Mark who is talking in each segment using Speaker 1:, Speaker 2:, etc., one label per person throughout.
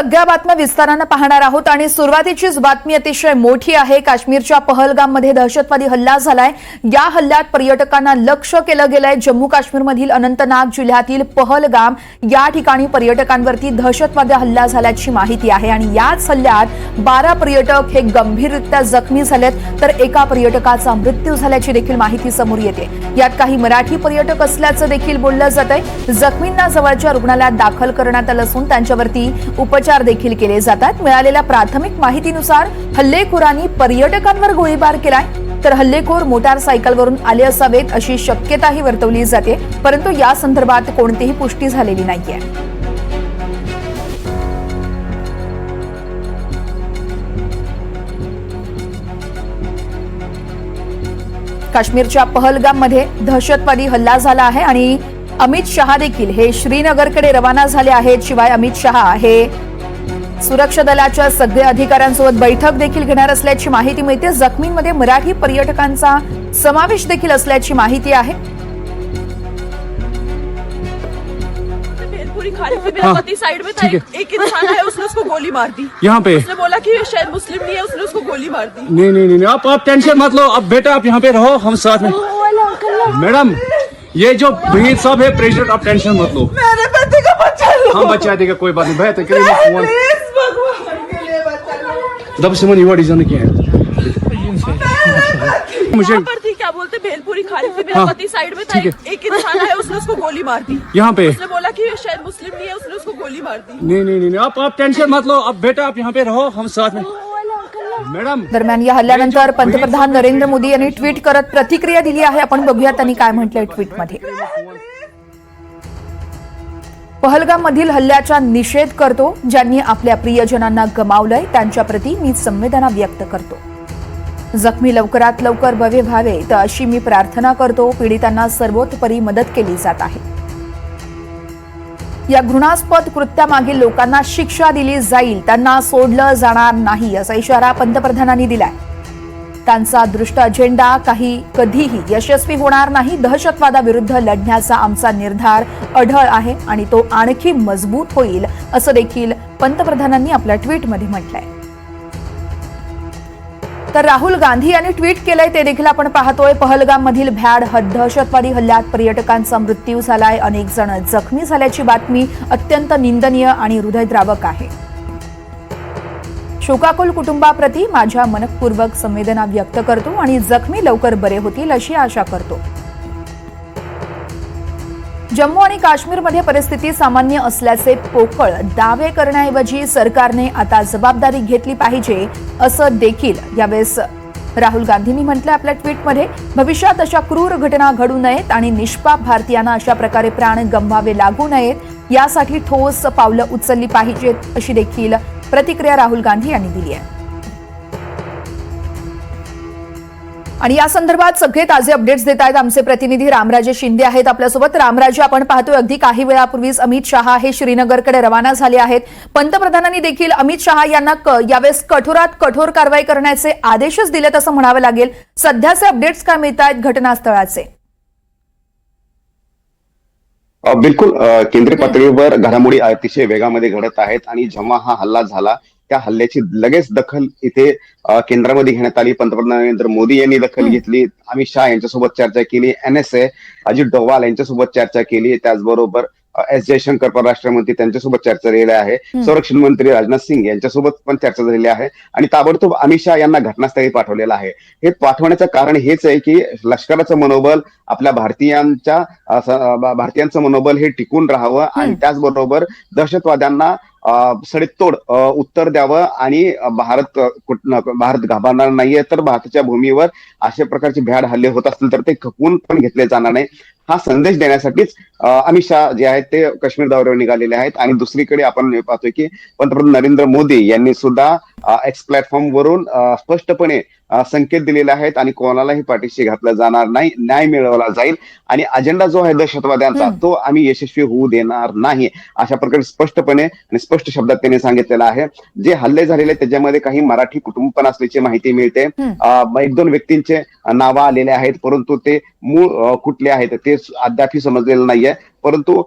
Speaker 1: सगळ्या बातम्या विस्तारानं पाहणार आहोत आणि सुरुवातीचीच बातमी अतिशय मोठी आहे. काश्मीरच्या पहलगाममध्ये दहशतवादी हल्ला झालाय. या हल्ल्यात पर्यटकांना लक्ष केलं गेलंय. जम्मू काश्मीरमधील अनंतनाग जिल्ह्यातील पहलगाम या ठिकाणी पर्यटकांवरती दहशतवादी हल्ला झाल्याची माहिती आहे आणि याच हल्ल्यात बारा पर्यटक हे गंभीररित्या जखमी झालेत. तर एका पर्यटकाचा मृत्यू झाल्याची देखील माहिती समोर येते. यात काही मराठी पर्यटक असल्याचं देखील बोललं जात आहे जखमींना जवळच्या रुग्णालयात दाखल करण्यात आलं असून त्यांच्यावरती उपचार देखील केले जातात. मिळालेल्या प्राथमिक माहितीनुसार हल्लेखोरांनी पर्यटकांवर गोळीबार केलाय. तर हल्लेखोर मोटारसायकलवरून आले असावेत अशी शक्यताही वर्तवली जाते. परंतु या संदर्भात कोणतीही पुष्टी झालेली नाहीये. काश्मीरच्या पहलगाममध्ये दहशतवादी हल्ला झाला आहे आणि अमित शहा देखील हे श्रीनगरकडे रवाना झाले आहेत. शिवाय अमित शहा हे सुरक्षा दलाच्या सगळ्या अधिकाऱ्यांसोबत बैठक देखील घेणार असल्याची माहिती मिळते. जखमींमध्ये मराठी पर्यटकांचा समावेश देखील असल्याची माहिती आहे.
Speaker 2: भेलपुरी खा रही थी मेरा
Speaker 3: हाँ,
Speaker 2: पति साइड में था
Speaker 3: ठीक है।
Speaker 2: एक, एक इंसान है उसने उसको गोली मार दी.
Speaker 3: यहाँ पे.
Speaker 2: उसने बोला कि ये शायद मुस्लिम नहीं है उसने उसको गोली मार दी.
Speaker 3: नहीं नहीं नहीं नहीं, आप आप टेंशन मत लो। अब बेटा आप यहाँ पे रहो हम साथ में। मैडम ये जो भीड़ सब है प्रेसिडेंट आप टेंशन मत लो।
Speaker 2: मेरे पति का बच्चा लो
Speaker 3: हम बचा देगा कोई बात नहीं। लिए फोन।
Speaker 2: लो
Speaker 3: दब से मन युवा डिज़ाइन किया है। मुझे
Speaker 2: पर थी क्या बोलते भेलपुरी खा रही थी मेरा
Speaker 3: हाँ,
Speaker 2: पति साइड में था एक, एक इंसान है उसने उसको गोली मार दी।
Speaker 3: यहाँ पे।
Speaker 2: उसने बोला कि ये शायद मुस्लिम नहीं है उसने उसको गोली मार दी।
Speaker 3: नहीं नहीं नहीं नहीं, आप आप टेंशन मत लो अब बेटा आप यहाँ पे रहो हम साथ में। मैडम।
Speaker 1: दरम्यान या हल्ल्यानंतर पंतप्रधान नरेंद्र मोदी यांनी ट्विट करत प्रतिक्रिया दिली आहे आपण बघूया त्यांनी काय म्हटलंय ट्विटमध्ये. पहलगाम मधील हल्ल्याचा निषेध करतो ज्यांनी आपल्या प्रियजनांना गमावलंय त्यांच्याप्रती मी संवेदना व्यक्त करतो. जखमी लवकरात लवकर बवे व्हावे तर अशी मी प्रार्थना करतो पीडितांना सर्वोत्परी मदत केली जात आहे. या घृणास्पद कृत्यामागील लोकांना शिक्षा दिली जाईल त्यांना सोडलं जाणार नाही असा इशारा पंतप्रधानांनी दिलाय. त्यांचा दृष्ट अजेंडा काही कधीही यशस्वी होणार नाही. दहशतवादाविरुद्ध लढण्याचा आमचा निर्धार अढळ आहे आणि तो आणखी मजबूत होईल असं देखील पंतप्रधानांनी आपल्या ट्विटमध्ये म्हटलंय. तर राहुल गांधी यांनी ट्विट केलंय ते देखील आपण पाहतोय. पहलगाम मधील भ्याड हद- दहशतवादी हल्ल्यात पर्यटकांचा मृत्यू झालाय. अनेक जण जखमी झाल्याची बातमी अत्यंत निंदनीय आणि हृदयद्रावक आहे. शोकाकुल कुटुंबाप्रती माझ्या मनपूर्वक संवेदना व्यक्त करतो आणि जखमी लवकर बरे होतील अशी आशा करतो. जम्मू आणि काश्मीरमध्ये परिस्थिती सामान्य असल्याचे पोकळ दावे करण्याऐवजी सरकारने आता जबाबदारी घेतली पाहिजे असं देखील यावेळेस राहुल गांधींनी म्हटलं आपल्या ट्विटमध्ये. भविष्यात अशा क्रूर घटना घडू नयेत आणि निष्पाप भारतीयांना अशा प्रकारे प्राण गमवावे लागू नयेत. यासाठी ठोस पावलं उचलली पाहिजेत अशी देखील प्रतिक्रिया राहुल गांधी यांनी दिली आहे. आणि या संदर्भात सगळे ताजे अपडेट्स देत आहेत आमचे प्रतिनिधी रामराजे शिंदे आहेत आपल्यासोबत. रामराजे आपण पाहतोय अगदी काही वेळापूर्वीच अमित शहा हे श्रीनगरकडे रवाना झाले आहेत. पंतप्रधानांनी देखील अमित शहा यांना यावेळेस कठोरात कठोर कारवाई करण्याचे आदेशच दिलेत असं म्हणावं लागेल. सध्याचे अपडेट्स काय मिळत आहेत घटनास्थळाचे?
Speaker 4: बिलकुल केंद्रीय पातळीवर घडामोडी अतिशय वेगामध्ये घडत आहेत आणि जेव्हा हा हल्ला झाला त्या हल्ल्याची लगेच दखल इथे केंद्रामध्ये घेण्यात आली. पंतप्रधान नरेंद्र मोदी यांनी दखल घेतली. अमित शहा यांच्यासोबत चर्चा केली. एनएसए अजित डोवाल यांच्यासोबत चर्चा केली. त्याचबरोबर एस जयशंकर परराष्ट्र मंत्री त्यांच्यासोबत चर्चा झालेली आहे. संरक्षण मंत्री राजनाथ सिंग यांच्यासोबत पण चर्चा झालेली आहे. आणि ताबडतोब अमित शहा यांना घटनास्थळी पाठवलेलं आहे. हे पाठवण्याचं कारण हेच आहे की लष्कराचं मनोबल आपल्या भारतीयांच्या भारतीयांचं मनोबल हे टिकून राहावं आणि त्याचबरोबर दहशतवाद्यांना सडेतोड उत्तर द्यावं आणि भारत भारत घाबरणार नाहीये. तर भारताच्या भूमीवर अशा प्रकारचे भ्याड हल्ले होत असतील तर ते खपवून पण घेतले जाणार नाही. हा संदेश देण्यासाठीच अमित शहा जे आहेत ते काश्मीर दौऱ्यावर निघालेले आहेत. आणि दुसरीकडे आपण पाहतोय की पंतप्रधान नरेंद्र मोदी यांनी सुद्धा एक्स प्लॅटफॉर्म वरून स्पष्टपणे संकेत दिलेले आहेत आणि कोणालाही पाठीशी घातलं जाणार नाही न्याय मिळवला जाईल. आणि अजेंडा जो आहे दहशतवाद्यांचा. तो आम्ही यशस्वी होऊ देणार नाही अशा प्रकारे स्पष्टपणे आणि स्पष्ट शब्दात त्यांनी सांगितलेलं आहे. जे हल्ले झालेले त्याच्यामध्ये काही मराठी कुटुंब पण असल्याची माहिती मिळते. एक दोन व्यक्तींचे नावं आलेले आहेत परंतु ते मूळ कुठले आहेत ते अद्यापही समजलेलं नाहीये. परंतु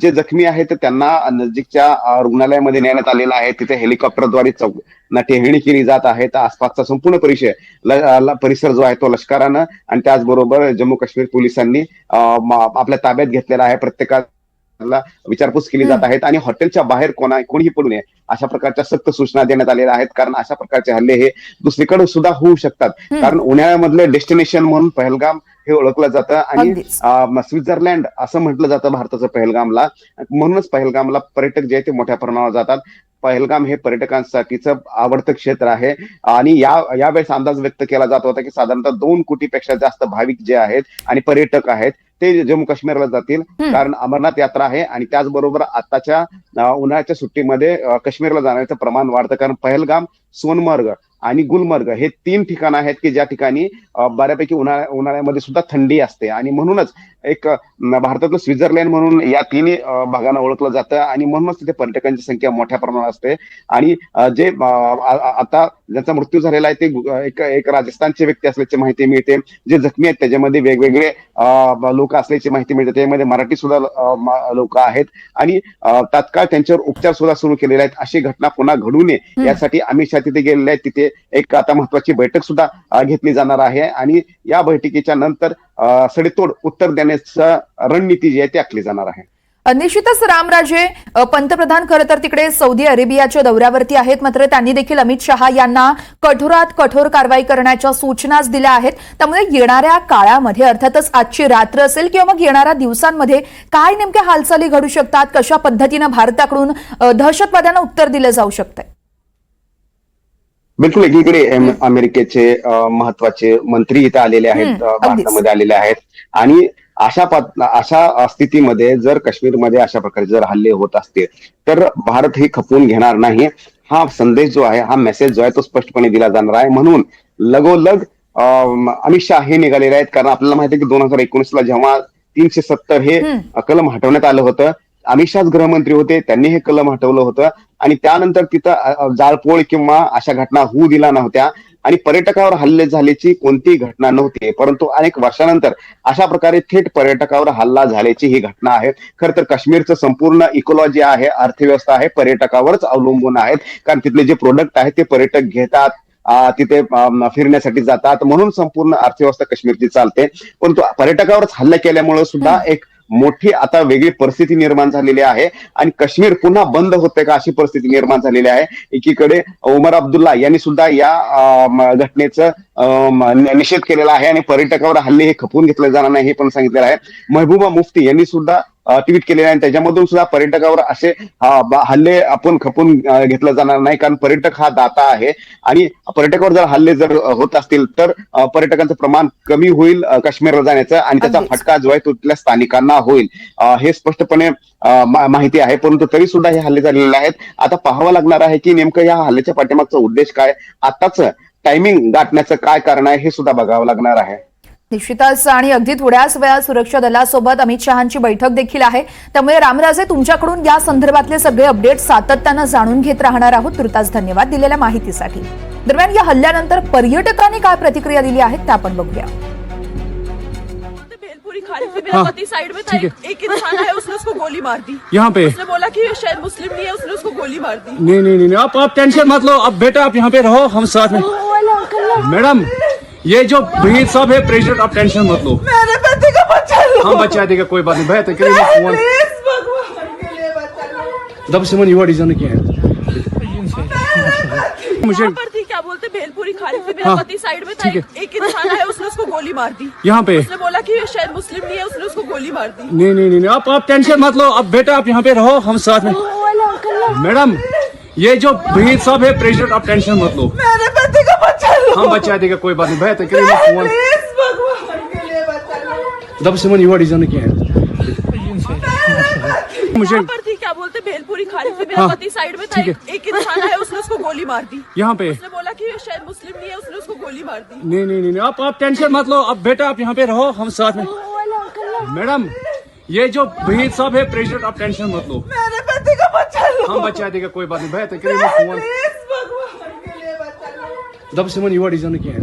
Speaker 4: जे जखमी आहेत त्यांना नजीकच्या रुग्णालयामध्ये नेण्यात आलेलं आहे. तिथे हेलिकॉप्टरद्वारे चौक टेहणी केली जात आहे. तर आसपासचा संपूर्ण परिसर ल- परिसर जो आहे तो लष्करानं आणि त्याचबरोबर जम्मू काश्मीर पोलिसांनी आपल्या ताब्यात घेतलेला आहे. प्रत्येका विचारपूस केली जात आहेत आणि हॉटेलच्या बाहेर कोणा कोणीही पडू नये अशा प्रकारच्या सक्त सूचना देण्यात आलेल्या आहेत. कारण अशा प्रकारचे हल्ले हे दुसरीकडे सुद्धा होऊ शकतात. कारण उन्हाळ्यामधले डेस्टिनेशन म्हणून पहलगाम हे ओळखलं जातं आणि स्वित्झर्लंड असं म्हटलं जातं भारताचं पहलगामला. म्हणूनच पहलगामला पर्यटक जे आहे ते मोठ्या प्रमाणावर जातात. पहलगाम हे पर्यटकांसाठीचं आवडतं क्षेत्र आहे. आणि या यावेळेस अंदाज व्यक्त केला जात होता की साधारणतः दोन कोटीपेक्षा जास्त भाविक जे आहेत आणि पर्यटक आहेत ते जम्मू काश्मीरला जातील. कारण अमरनाथ यात्रा आहे आणि त्याचबरोबर आताच्या उन्हाळ्याच्या सुट्टीमध्ये काश्मीरला जाण्याचं प्रमाण वाढतं कारण पहलगाम सोनमर्ग आणि गुलमर्ग हे तीन ठिकाण आहेत की ज्या ठिकाणी बऱ्यापैकी उन्हाळ्या उन्हाळ्यामध्ये सुद्धा थंडी असते. आणि म्हणूनच एक भारतातलं स्वित्झर्लंड म्हणून या तिन्ही भागांना ओळखलं जातं. आणि म्हणूनच तिथे पर्यटकांची संख्या मोठ्या प्रमाणात असते. आणि जे आता ज्यांचा मृत्यू झालेला आहे ते एक एक राजस्थानचे व्यक्ती असल्याची माहिती मिळते. जे जखमी आहेत त्याच्यामध्ये वेगवेगळे लोक असल्याची माहिती मिळते. त्यामध्ये मराठी सुद्धा लोक आहेत. आणि तात्काळ त्यांच्यावर उपचार सुद्धा सुरू केलेले आहेत. अशी घटना पुन्हा घडू नये यासाठी अमित शहा तिथे गेलेले आहेत तिथे एक आता महत्वाची बैठक सुद्धा घेतली जाणार आहे. आणि या बैठकीच्या नंतर सडेतोड उत्तर देण्याचं रणनीती जी आहे ती आखली जाणार आहे.
Speaker 1: निश्चितच रामराजे पंतप्रधान खरं तर तिकडे सौदी अरेबियाच्या दौऱ्यावरती आहेत. मात्र त्यांनी देखील अमित शहा यांना कठोरात कठोर कारवाई करण्याच्या सूचनाच दिल्या आहेत. त्यामुळे येणाऱ्या काळामध्ये अर्थातच आजची रात्र असेल किंवा मग येणाऱ्या दिवसांमध्ये काय नेमक्या हालचाली घडू शकतात कशा पद्धतीनं भारताकडून दहशतवाद्यांना उत्तर दिलं जाऊ शकतंय?
Speaker 4: बिलकुल एकीकडे अम- अमेरिकेचे महत्त्वाचे मंत्री इथे आलेले आहेत. भारतामध्ये आलेले आहेत. आणि अशा अशा स्थितीमध्ये जर काश्मीरमध्ये अशा प्रकारे जर हल्ले होत असतील तर भारत हे खपवून घेणार नाही. हा संदेश जो आहे हा मेसेज जो आहे तो स्पष्टपणे दिला जाणार आहे. म्हणून लगोलग अम, अमित शहा हे निघालेले आहेत. कारण आपल्याला माहिती आहे की दोन हजार एकोणीसला जेव्हा तीनशे सत्तर हे. कलम हटवण्यात आलं होतं अमित शहाच गृहमंत्री होते त्यांनी हे कलम हटवलं होतं. आणि त्यानंतर तिथं जाळपोळ किंवा अशा घटना होऊ दिल्या नव्हत्या. आणि पर्यटकावर हल्ले झाल्याची कोणतीही घटना नव्हती. परंतु अनेक वर्षानंतर अशा प्रकारे थेट पर्यटकावर हल्ला झाल्याची ही घटना आहे. खरं तर काश्मीरचं संपूर्ण इकोलॉजी आहे अर्थव्यवस्था आहे पर्यटकावरच अवलंबून आहेत. कारण तिथले जे प्रोडक्ट आहेत ते पर्यटक घेतात तिथे फिरण्यासाठी जातात. म्हणून संपूर्ण अर्थव्यवस्था काश्मीरची चालते. परंतु पर्यटकावरच हल्ला केल्यामुळे सुद्धा एक मोठी आता वेगळी परिस्थिती निर्माण झालेली आहे. आणि काश्मीर पुन्हा बंद होते का अशी परिस्थिती निर्माण झालेली आहे. एकीकडे उमर अब्दुल्ला यांनी सुद्धा या घटनेचं निषेध केलेला आहे. आणि पर्यटकावर हल्ले हे खपवून घेतले जाणार नाही हे पण सांगितलेलं आहे. महबूबा मुफ्ती यांनी सुद्धा ट्विट केलेले आहे. आणि त्याच्यामधून सुद्धा पर्यटकावर असे हल्ले आपण खपून घेतलं जाणार नाही. कारण पर्यटक हा दाता आहे. आणि पर्यटकावर जर हल्ले जर होत असतील तर पर्यटकांचं प्रमाण कमी होईल काश्मीरला जाण्याचं. आणि त्याचा. फटका जो आहे तो तिथल्या स्थानिकांना होईल. हे स्पष्टपणे माहिती आहे. परंतु तरी सुद्धा हे हल्ले झालेले आहेत. आता पाहावं लागणार आहे की नेमकं या हल्ल्याच्या पाठीमागचा उद्देश काय? आताच टायमिंग गाठण्याचं काय कारण आहे हे सुद्धा बघावं लागणार आहे.
Speaker 1: निश्चितच आणि अगदी थोड्याच वेळात सुरक्षा दलासोबत अमित शहाची बैठक देखील आहे. त्यामुळे रामराजे तुमच्याकडून या संदर्भातले सगळे अपडेट सातत्यानं जाणून घेत राहणार आहोत. तुर्तास धन्यवाद दिलेल्या माहितीसाठी. दरम्यान या हल्ल्यानंतर पर्यटकांनी काय प्रतिक्रिया दिली आहे त्या आपण बघूया.
Speaker 3: हाँ,
Speaker 2: साइड में था
Speaker 3: है।
Speaker 2: एक, एक इंसान आया उसने उसको गोली मार दी.
Speaker 3: यहाँ पे.
Speaker 2: उसने बोला कि शायद मुस्लिम नहीं है उसने उसको गोली मार दी.
Speaker 3: नहीं नहीं नहीं नहीं, आप आप टेंशन मत लो। अब बेटा आप यहाँ पे रहो हम साथ में। मैडम ये जो भीड़ सब है प्रेसिडेंट आप टेंशन मत लो।
Speaker 2: मेरे पति को बचा लो।
Speaker 3: हम बचा देगा कोई बात नहीं। भैया तो करिए फ़ोन। दब सिमन युवा डिज़ाइन किया है। मुझे
Speaker 2: पर थी क्या बोलते भेलपुरी खा रही थी मेरा
Speaker 3: हाँ,
Speaker 2: पति साइड में था। एक, एक इंसान आया उसने उसको गोली मार दी।
Speaker 3: यहाँ पे।
Speaker 2: उसने बोला कि ये शायद मुस्लिम नहीं है उसने उसको गोली मार दी।
Speaker 3: नहीं नहीं नहीं आप आप टेंशन मत लो। अब बेटा आप यहाँ पे रहो हम साथ में। मैडम ये जो भीड़ सब है प्रेसिडेंट आप टेंशन मत लो। हम बचा देगा कोई बात नहीं। भैया तो करिए फ़ोन।
Speaker 2: प्लीज़ भगवान के लिए बचा लो।
Speaker 3: दब युवा डिज़ाइन किया है। मुझे
Speaker 2: पर थी क्या बोलते भेलपुरी खा रही थी मेरा
Speaker 3: हाँ,
Speaker 2: पति साइड में था एक, एक इंसान आया उसने उसको गोली मार दी।
Speaker 3: यहाँ पे।
Speaker 2: उसने बोला कि ये शायद मुस्लिम नहीं है उसने उसको गोली मार दी।
Speaker 3: नहीं नहीं नहीं आप आप टेंशन मत लो। अब बेटा आप यहाँ पे रहो हम साथ में। मैडम ये जो भीड़ सब है प्रेसिडेंट आप टेंशन मत लो।
Speaker 2: मेरे पति को बचा लो।
Speaker 3: हम बचा देगा कोई बात नहीं। भैया तो करिए फ़ोन।
Speaker 2: लो
Speaker 3: दब सिमन युवा डिजाइन किया है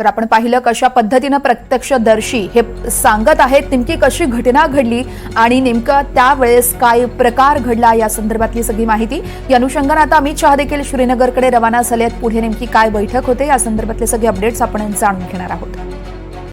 Speaker 1: तर आपण पाहिलं कशा पद्धतीनं प्रत्यक्षदर्शी हे सांगत आहेत नेमकी कशी घटना घडली आणि नेमकं त्यावेळेस काय प्रकार घडला या संदर्भातली सगळी माहिती. या अनुषंगानं आता अमित शहा देखील श्रीनगरकडे रवाना झाले आहेत. पुढे नेमकी काय बैठक होते या संदर्भातले सगळे अपडेट्स आपण जाणून घेणार आहोत.